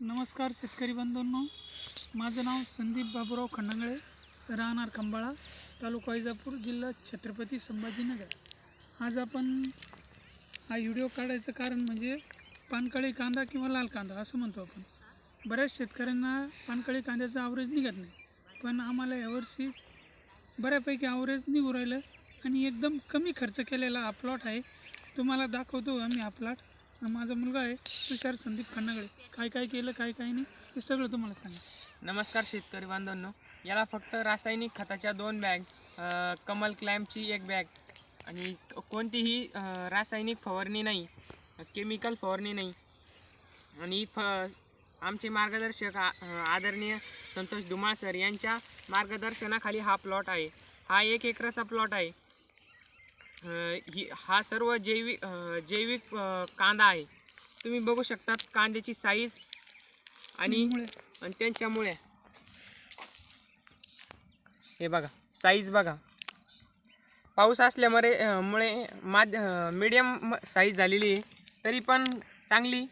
नमस्कार शेतकरी बंधूंनो. माझं नाव संदीप बाबूराव खंडांगळे राहणार खंबाळा तालुका इजापूर जिल्हा छत्रपती संभाजीनगर. आज आपण हा व्हिडिओ काढायचं कारण म्हणजे पानकळी कांदा किंवा लाल कांदा असं म्हणतो आपण. बऱ्याच शेतकऱ्यांना पानकळी कांद्याचं आवरेज निघत नाही. पण आम्हाला यावर्षी बऱ्यापैकी आवरेज निघू राहिलं आणि एकदम कमी खर्च केलेला हा प्लॉट आहे. तुम्हाला दाखवतो आम्ही हा प्लॉट माझा मुलगा आहे तुषार संदीप खन्नागळे काय काय केलं काय काय नाही ते सगळं तुम्हाला सांगा नमस्कार शेतकरी बांधवांनो. याला फक्त रासायनिक खताच्या दोन बॅग कमल क्लॅम्पची एक बॅग आणि कोणतीही रासायनिक फवारणी नाही केमिकल फवारणी नाही. आणि फ आमचे मार्गदर्शक आ- आदरणीय संतोष धुमाळ सर यांच्या मार्गदर्शनाखाली हा प्लॉट आहे. हा एक एकराचा प्लॉट आहे. ही हा सर्व जैविक जैविक कांदा आहे. तुम्ही बघू शकतात कांद्याची साईज आणि आणि त्यांच्यामुळे. हे बघा साईज बघा. पाऊस असल्यामुळे मुळे माध्य मीडियम साईज झालेली आहे. तरी पण चांगली.